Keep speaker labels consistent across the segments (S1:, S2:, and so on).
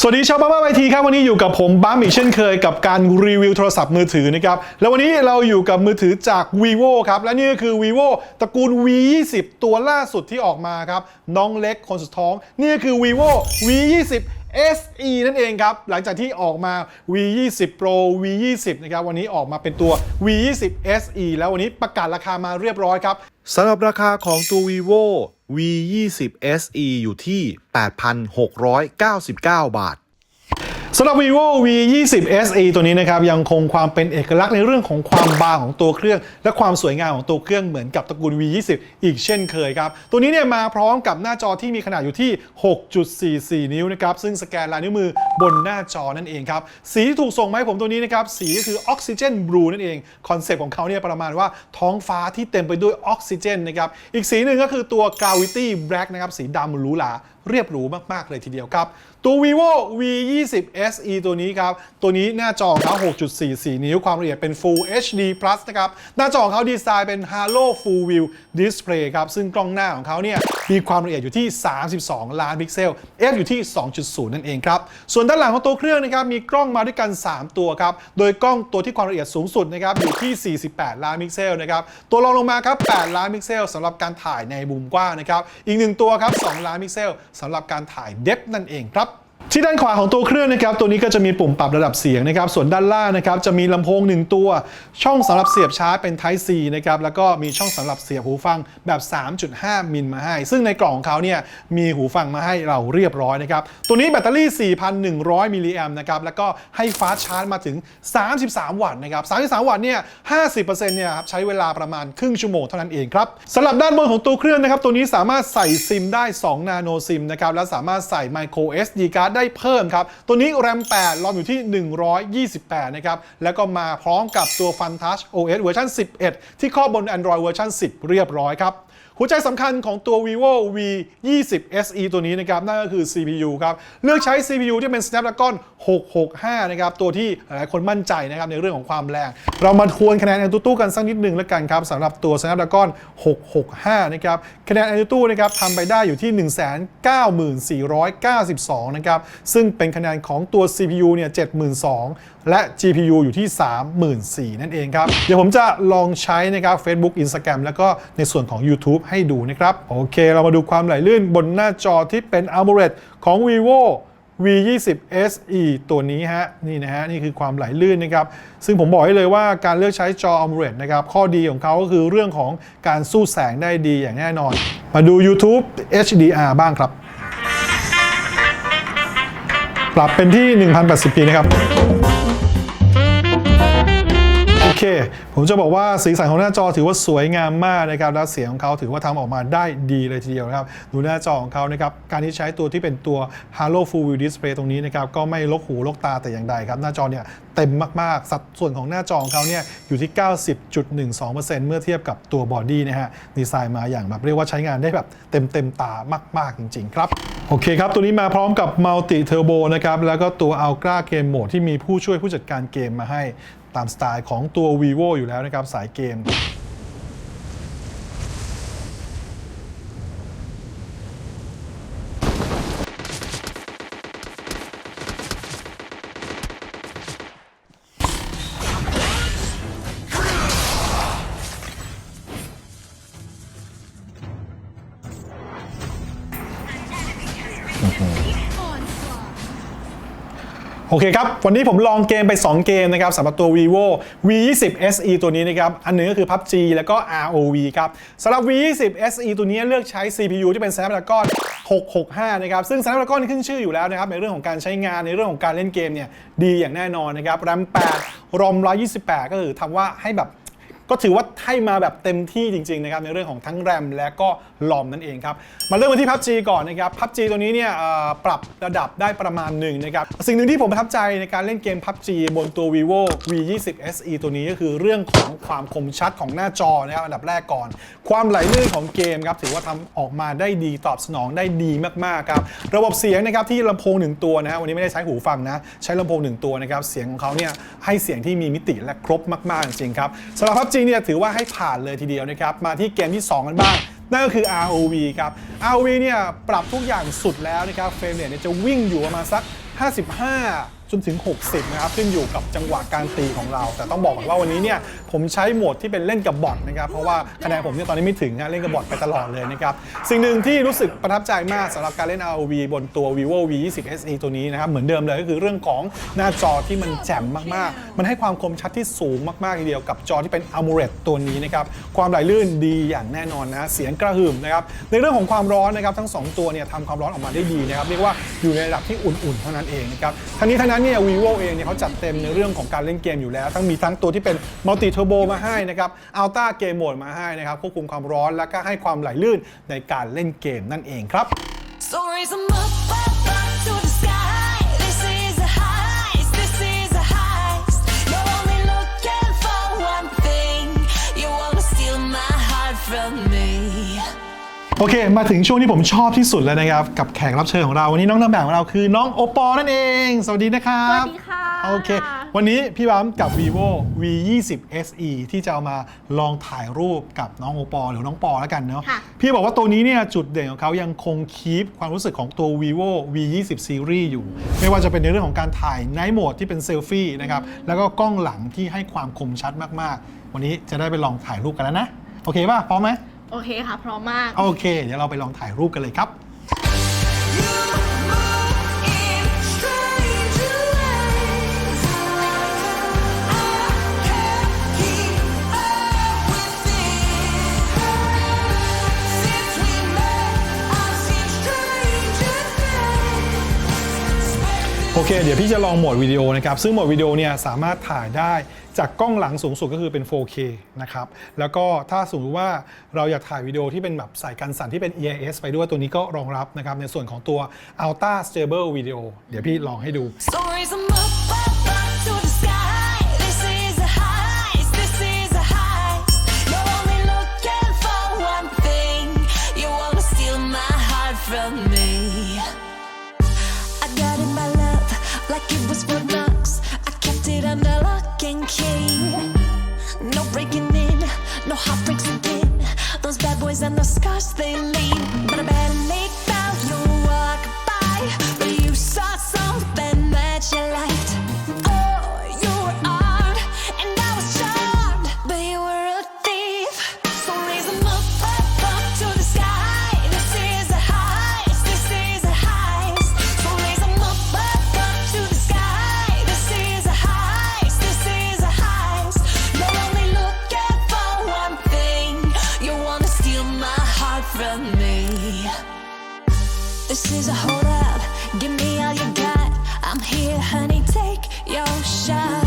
S1: สวัสดีชาวบ้านบ้านไอทีครับวันนี้อยู่กับผมบ้ามอีกเช่นเคยกับการรีวิวโทรศัพท์มือถือนะครับแล้ววันนี้เราอยู่กับมือถือจาก vivo ครับและนี่ก็คือ vivo ตระกูล v 2 0 ตัวล่าสุดที่ออกมาครับน้องเล็กคนสุดท้อง นี่ก็คือ vivo v 2 0 SE นั่นเองครับ หลังจากที่ออกมา V 2 0 Pro V 2 0 นะครับ วันนี้ออกมาเป็นตัว V 2 0 SE แล้ววันนี้ประกาศราคามาเรียบร้อยครับสำหรับราคาของตัว vivo V 2 0 SE อยู่ที่ 8,699 บาท สำหรับ vivo v 2 0 se ตัวนี้นะครับยังคงความเป็นเอกลักษณ์ในเรื่องของความบางของตัวเครื่อง และความสวยงามของตัวเครื่องเหมือนกับตระกูล v 2 0อีกเช่นเคยครับ ตัวนี้เนี่ยมาพร้อมกับหน้าจอที่มีขนาดอยู่ที่ 6.44 นิ้วนะครับซึ่งสแกนลายนิ้วมือบนหน้าจอนั่นเองครับ สีที่ถูกส่งมาให้ผมตัวนี้นะครับสีก็คือออกซิเจนบลูนั่นเองคอนเซปต์ของเขาเนี่ยประมาณว่าท้องฟ้าที่เต็มไปด้วยออกซิเจนนะครับอีกสีหนึ่งก็คือตัว gravity black นะครับสีดำหรูหราเรียบหรูมากๆเลยทีเดียวครับตัว vivo v 2 0 se ตัวนี้ครับ ตัวนี้หน้าจอเขา 6.44 นิ้ว ความละเอียดเป็น full hd plus นะครับ หน้าจอของเขาดีไซน์เป็น halo full view display ครับ ซึ่งกล้องหน้าของเขาเนี่ย มีความละเอียดอยู่ที่ 32 ล้านพิกเซล f อยู่ที่ 2.0 นั่นเองครับ ส่วนด้านหลังของตัวเครื่องนะครับ มีกล้องมาด้วยกัน 3 ตัวครับ โดยกล้องตัวที่ความละเอียดสูงสุดนะครับ อยู่ที่ 48 ล้านพิกเซลนะครับ ตัวรองลงมาครับ 8 ล้านพิกเซลสำหรับการถ่ายในมุมกว้างนะครับ อีกหนึ่งตัวครับ 2 ล้านพิกเซลสำหรับการถ่ายเดฟนั่นเองครับ ที่ด้านขวาของตัวเครื่องนะครับตัวนี้ก็จะมีปุ่มปรับระดับเสียงนะครับส่วนด้านล่างนะครับจะมีลำโพง 1 ตัว ช่องสำหรับเสียบชาร์จเป็น Type C นะครับแล้วก็มีช่องสำหรับเสียบหูฟังแบบ 3.5 มิลมาให้ ซึ่งในกล่องของเขาเนี่ยมีหูฟังมาให้เราเรียบร้อยนะครับตัวนี้แบตเตอรี่ 4,100 มิลลิแอมนะครับแล้วก็ให้ฟาสชาร์จมาถึง 33 วัตต์นะครับ33 วัตต์เนี่ย50%เนี่ยครับใช้เวลาประมาณครึ่งชั่วโมงเท่านั้นเองครับสำหรับด้านบนของตัวเครื่องนะครับตัวนี้สามารถใส่ซิมได้ 2 นาโนซิมนะครับและสามารถใส่ micro SD card ได้เพิ่มครับ ตัวนี้ RAM 8รอมอยู่ที่ 128 นะครับ แล้วก็มาพร้อมกับตัว Fun Touch OS เวอร์ชัน11 ที่ครอบบน Android เวอร์ชัน10 เรียบร้อยครับ หัวใจสำคัญของตัว vivo v 2 0 se ตัวนี้นะครับนั่นก็คือ CPU ครับ เลือกใช้ CPU ที่เป็น Snapdragon 665 นะครับ ตัวที่หลายคนมั่นใจนะครับในเรื่องของความแรง เรามาทวนคะแนน AnTuTu กันสักนิดหนึ่งแล้วกันครับสำหรับตัว Snapdragon 665 นะครับ คะแนน AnTuTu นะครับทำไปได้อยู่ที่ 194,492 นะครับ ซึ่งเป็นคะแนนของตัว CPU เนี่ย 72,000 และ GPU อยู่ที่ 34,000นั่นเองครับ เดี๋ยวผมจะลองใช้นะครับ Facebook Instagram แล้วก็ในส่วนของ YouTube ให้ดูนะครับ โอเค เรามาดูความไหลลื่นบนหน้าจอที่เป็น AMOLED ของ vivo v 2 0 se ตัวนี้ฮะนี่นะฮะนี่คือความไหลลื่นนะครับ ซึ่งผมบอกให้เลยว่าการเลือกใช้จอ AMOLED นะครับ ข้อดีของเขาก็คือเรื่องของการสู้แสงได้ดีอย่างแน่นอน มาดู YouTube HDR บ้างครับ ปรับเป็นที่ 1080p นะครับ เค ผมจะบอกว่าสีสันของหน้าจอถือว่าสวยงามมากนะครับและเสียงของเขาถือว่าทำออกมาได้ดีเลยทีเดียวนะครับ ดูหน้าจอของเขานะครับ การที่ใช้ตัวที่เป็นตัว Halo Full View Display ตรงนี้นะครับ ก็ไม่ลกหูลกตาแต่อย่างใดครับ หน้าจอเนี่ยเต็มมาก ๆ สัดส่วนของหน้าจอของเขาเนี่ยอยู่ที่ 90.12%เมื่อเทียบกับตัวบอดี้นะฮะ ดีไซน์มาอย่างแบบเรียกว่าใช้งานได้แบบเต็มเต็มตามาก ๆ จริง ๆ ครับโอเคครับ ตัวนี้มาพร้อมกับ Multi Turbo นะครับ แล้วก็ตัว Ultra Game Mode ที่มีผู้ช่วยผู้จัดการเกมมาให้ ตามสไตล์ของตัว vivo อยู่แล้วนะครับสายเกม โอเคครับ วันนี้ผมลองเกมไป 2 เกมนะครับสำหรับตัว vivo v 2 0 se ตัวนี้นะครับ อันหนึงก็คือ PUBG แล้วก็ ROV ครับสำหรับ v 2 0 se ตัวนี้เลือกใช้ CPU ที่เป็น Snapdragon 665 นะครับ ซึ่ง Snapdragon ขึ้นชื่ออยู่แล้วนะครับ ในเรื่องของการใช้งานในเรื่องของการเล่นเกมเนี่ยดีอย่างแน่นอนนะครับ RAM 8 ROM 128 ก็คือทำว่าให้แบบ ก็ถือว่าให้มาแบบเต็มที่จริงๆนะครับในเรื่องของทั้งแรมและก็ลอมนั่นเองครับมาเริ่มกันที่ PUBG ก่อนนะครับ PUBG ตัวนี้เนี่ยปรับระดับได้ประมาณหนึ่งนะครับสิ่งหนึ่งที่ผมประทับใจในการเล่นเกม PUBG บนตัว vivo v 2 0 se ตัวนี้ก็คือเรื่องของความคมชัดของหน้าจอนะครับอันดับแรกก่อน ความไหลลื่นของเกมครับถือว่าทำออกมาได้ดีตอบสนองได้ดีมากๆครับระบบเสียงนะครับที่ลำโพงหนึ่งตัวนะฮะวันนี้ไม่ได้ใช้หูฟังนะใช้ลำโพงหนึ่งตัวนะครับเสียงของเขาเนี่ยให้เสียงที่มีมิติและครบมากๆจริงๆครับสำหรับ PUBG เนี่ยถือว่าให้ผ่านเลยทีเดียวนะครับ มาที่เกมที่ 2 กันบ้าง นั่นก็คือ ROV ครับ ROV เนี่ยปรับทุกอย่างสุดแล้วนะครับ เฟรมเรทเนี่ยจะวิ่งอยู่ประมาณสัก 55 จนถึง 60 นะครับ ขึ้นอยู่กับจังหวะการตีของเรา แต่ต้องบอกก่อนว่าวันนี้เนี่ยผมใช้โหมดที่เป็นเล่นกับบอทนะครับเพราะว่าคะแนนผมเนี่ยตอนนี้ไม่ถึงนะเล่นกับบอทไปตลอดเลยนะครับสิ่งหนึ่งที่รู้สึกประทับใจมากสำหรับการเล่น ROV บนตัว vivo v 2 0 SE ตัวนี้นะครับเหมือนเดิมเลยก็คือเรื่องของหน้าจอที่มันแจ่มมากๆ มันให้ความคมชัดที่สูงมากๆทีเดียวกับจอที่เป็น AMOLED ตัวนี้นะครับความไหลลื่นดีอย่างแน่นอนนะเสียงกระหึ่มนะครับในเรื่องของความร้อนนะครับทั้ง 2 ตัวเนี่ยทำความร้อนออกมาได้ดีนะครับเรียกว่าอยู่ในระดับที่อุ่นๆเท่านั้นเองนะครับทั้งนี้ทั้งนั้นเนี่ย vivo เองเนี่ยเขาจัดเต็มในเรื่องของการเล่นเกมอยู่แล้ว ทั้งมีทั้งตัวที่เป็น multi turbo มาให้นะครับ ultra game mode มาให้นะครับ ควบคุมความร้อนและก็ให้ความไหลลื่นในการเล่นเกมนั่นเองครับ
S2: So raise 'em up,
S1: โอเค มาถึงช่วงที่ผมชอบที่สุดแล้วนะครับ กับแขกรับเชิญของเรา วันนี้น้องนางแบบของเราคือน้องโอปอนั่นเอง สวัสดีนะครับ
S3: สวัสดีค่ะ
S1: โอเค วันนี้พี่บัมกับ vivo v 2 0 se ที่จะเอามาลองถ่ายรูปกับน้องโอปอหรือน้องปอแล้วกันเนาะ
S3: ค่ะ
S1: พี่บอกว่าตัวนี้เนี่ยจุดเด่นของเขายังคงคีปความรู้สึกของตัว vivo v 2 0 series อยู่ ไม่ว่าจะเป็นในเรื่องของการถ่าย night mode ที่เป็นเซลฟี่นะครับ แล้วก็กล้องหลังที่ให้ความคมชัดมากๆ วันนี้จะได้ไปลองถ่ายรูปกันแล้วนะ โอเคป่ะ พร้อมไหม
S3: โอเคค่ะ พร้อมมาก
S1: โอเค เดี๋ยวเราไปลองถ่ายรูปกันเลยครับ โอเค เดี๋ยวพี่จะลองโหมดวิดีโอนะครับ ซึ่งโหมดวิดีโอเนี่ยสามารถถ่ายได้ จากกล้องหลังสูงสุดก็คือเป็น 4K นะครับ แล้วก็ถ้าสมมติว่าเราอยากถ่ายวิดีโอที่เป็นแบบใส่กันสั่นที่เป็น EIS ไปด้วยตัวนี้ก็รองรับนะครับ ในส่วนของตัว Ultra Stable Video เดี๋ยวพี่ลองให้ดู
S2: So raise 'em up, up, up to the sky. This is a heist. This is a heist. You're only looking for one thing. You wanna steal my heart from me. I got in my love like it was Fort Knox. This is a hold up. Give me all you got. I'm here, honey. Take your shot.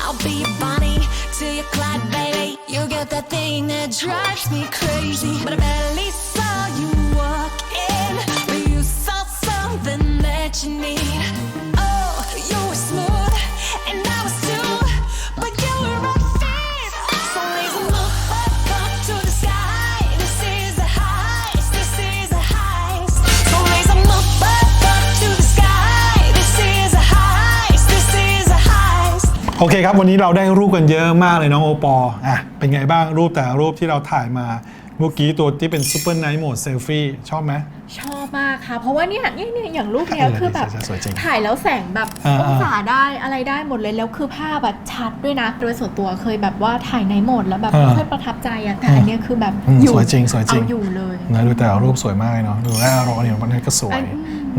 S2: I'll be your Bonnie till you Clyde, baby. You got that thing that drives me crazy. But I barely saw you walk in. But you saw something that you need.
S1: โอเคครับ วันนี้เราได้รูปกันเยอะมากเลยน้องโอปออะเป็นไงบ้างรูปแต่ละรูปที่เราถ่ายมาเมื่อกี้ตัวที่เป็นซูเปอร์ไนท์โหมดเซลฟี่ชอบไหม
S3: ชอบมากค่ะ เพราะว่าเนี่ยเนี่ยเนี่ยอย่างรูปเนี้ย
S1: เออ
S3: คือแบบ
S1: สวยจริง
S3: ถ่ายแล้วแสงแบบ
S1: อ่า
S3: องศาได้อะไรได้หมดเลยแล้วคือภาพแบบชัดด้วยนะ โดยส่วนตัวเคยแบบว่าถ่ายในโหมดแล้วแบบ
S1: อ่า
S3: ไม่ค่อยประทับใจอะแต่อันเนี้ยคือแบบ
S1: อืม
S3: อยู่
S1: สวยจริงสวยจริง
S3: เอาอยู่เลย
S1: นะดูแต่ละรูปสวยมากเลยเนาะดูแล้วรอเนี่ยมันก็สวย
S3: อัน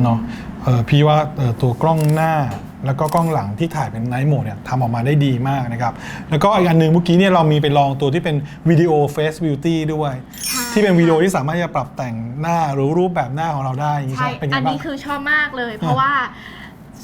S1: เนาะเออพี่ว่าเอ่อตัวกล้องหน้า แล้วก็กล้องหลังที่ถ่ายเป็นไนท์โหมดเนี่ยทำออกมาได้ดีมากนะครับ แล้วก็อีกอันหนึ่งเมื่อกี้เนี่ยเรามีไปลองตัวที่เป็นวิดีโอ Face Beauty ด้วย
S3: ใช่
S1: ที่เป็นวิดีโอที่สามารถจะปรับแต่งหน้าหรือรูปแบบหน้าของเราได้อย่างนี้
S3: ใช่
S1: ใช่ไหมเป็นไง
S3: อัน
S1: บ้าง
S3: นี้คือชอบมากเลย เพราะว่าเ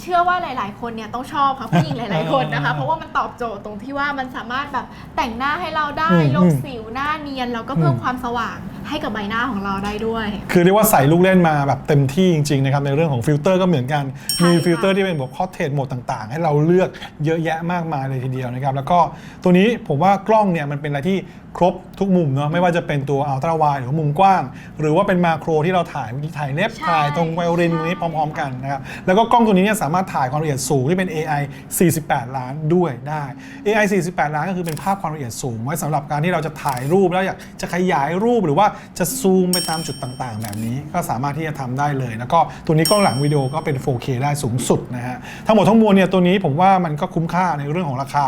S3: ชื่อว่าหลาย ๆ คนเนี่ยต้องชอบค่ะผู้หญิงหลาย ๆ คนนะคะ
S1: เออ
S3: เพราะว่ามันตอบโจทย์ตรงที่ว่ามันสามารถแบบแต่งหน้าให้เราได้
S1: อืม
S3: ลบ
S1: อืม
S3: สิวหน้าเนียนแล้วก็เพิ่ม
S1: อืม
S3: ความสว่างให้กับใบหน้าของเราได้ด้วย
S1: คือเรียกว่าใส่ลูกเล่นมาแบบเต็มที่จริง ๆ นะครับ ในเรื่องของฟิลเตอร์ก็เหมือนกัน
S3: ใช่
S1: มี
S3: ค่ะ
S1: ฟิลเตอร์ที่เป็นแบบคอเทสโหมดต่างๆ ให้เราเลือกเยอะแยะมากมายเลยทีเดียวนะครับ แล้วก็ตัวนี้ผมว่ากล้องเนี่ยมันเป็นอะไรที่ครบทุกมุมเนาะไม่ว่าจะเป็นตัวอัลตร้าไวหรือว่ามุมกว้าง หรือว่าเป็นมาโครที่เราถ่ายเมื่อกี้ถ่ายเล็บ
S3: ใช่
S1: ถ่ายตรงไวโอลินตรงนี้พร้อม ๆ กันนะครับแล้วก็กล้องตัวนี้เนี่ยสามารถถ่ายความละเอียดสูงที่เป็น AI 48 ล้านด้วยได้ AI 48 ล้านก็คือเป็นภาพความละเอียดสูง ไว้สำหรับการที่เราจะถ่ายรูปแล้วอยากจะขยายรูปหรือว่าจะซูมไปตามจุดต่างๆ แบบนี้ ก็สามารถที่จะทำได้เลย แล้วก็ตัวนี้กล้องหลังวิดีโอก็เป็น 4K ได้สูงสุดนะฮะทั้งหมดทั้งมวลเนี่ยตัวนี้ผมว่ามันก็คุ้มค่าในเรื่องของราคา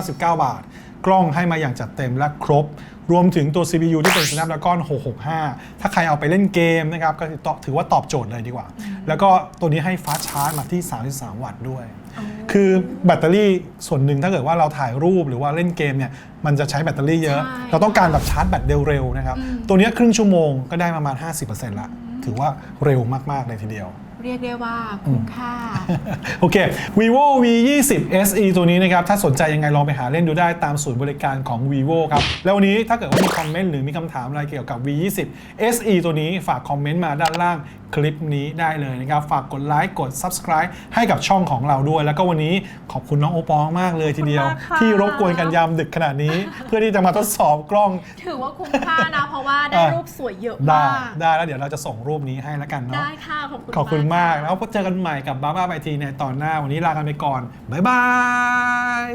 S1: 8,999 บาท กล้องให้มาอย่างจัดเต็มและครบ รวมถึงตัว CPU ที่เป็น Snapdragon 665 ถ้าใครเอาไปเล่นเกมนะครับ ก็ถือว่าตอบโจทย์เลยดีกว่า แล้วก็ตัวนี้ให้ฟาสต์ชาร์จมาที่ 33 วัตต์ด้วย คือแบตเตอรี่ส่วนหนึ่งถ้าเกิดว่าเราถ่ายรูปหรือว่าเล่นเกมเนี่ยมันจะใช้แบตเตอรี่เยอะ
S3: ใช่
S1: เราต้องการแบบชาร์จแบตเร็วๆนะครับ ตัวเนี้ยครึ่งชั่วโมงก็ได้ประมาณ 50%ละถือว่าเร็วมากๆเลยทีเดียว
S3: เรียกได้ว่าคุ้มค่า
S1: โอเค vivo v 2 0 se ตัวนี้นะครับ ถ้าสนใจยังไงลองไปหาเล่นดูได้ตามศูนย์บริการของ vivo ครับ แล้ววันนี้ถ้าเกิดว่ามีคอมเมนต์หรือมีคำถามอะไรเกี่ยวกับ v 2 0 se ตัวนี้ฝากคอมเมนต์มาด้านล่างคลิปนี้ได้เลยนะครับ ฝากกดไลค์กด subscribe ให้กับช่องของเราด้วย แล้วก็วันนี้ขอบคุณน้องโอปองมากเลยทีเดียว
S3: ขอบคุณมากค่ะ
S1: ที่รบกวนกันยามดึกขนาดนี้ เพื่อที่จะมาทดสอบกล้อง
S3: ถือว่าคุ้มค่านะ เพราะว่าได้
S1: อะ
S3: รูปสวยเยอะ
S1: ได้
S3: มาก
S1: ได้แล้วเดี๋ยวเราจะส่งรูปนี้ให้แล้วกันเนาะ
S3: ได้ค่ะ ขอบคุณ
S1: ขอบคุณมาก แล้วพบเจอกันใหม่กับบาบ้าไอทีในตอนหน้าวันนี้ลากันไปก่อนบ๊ายบาย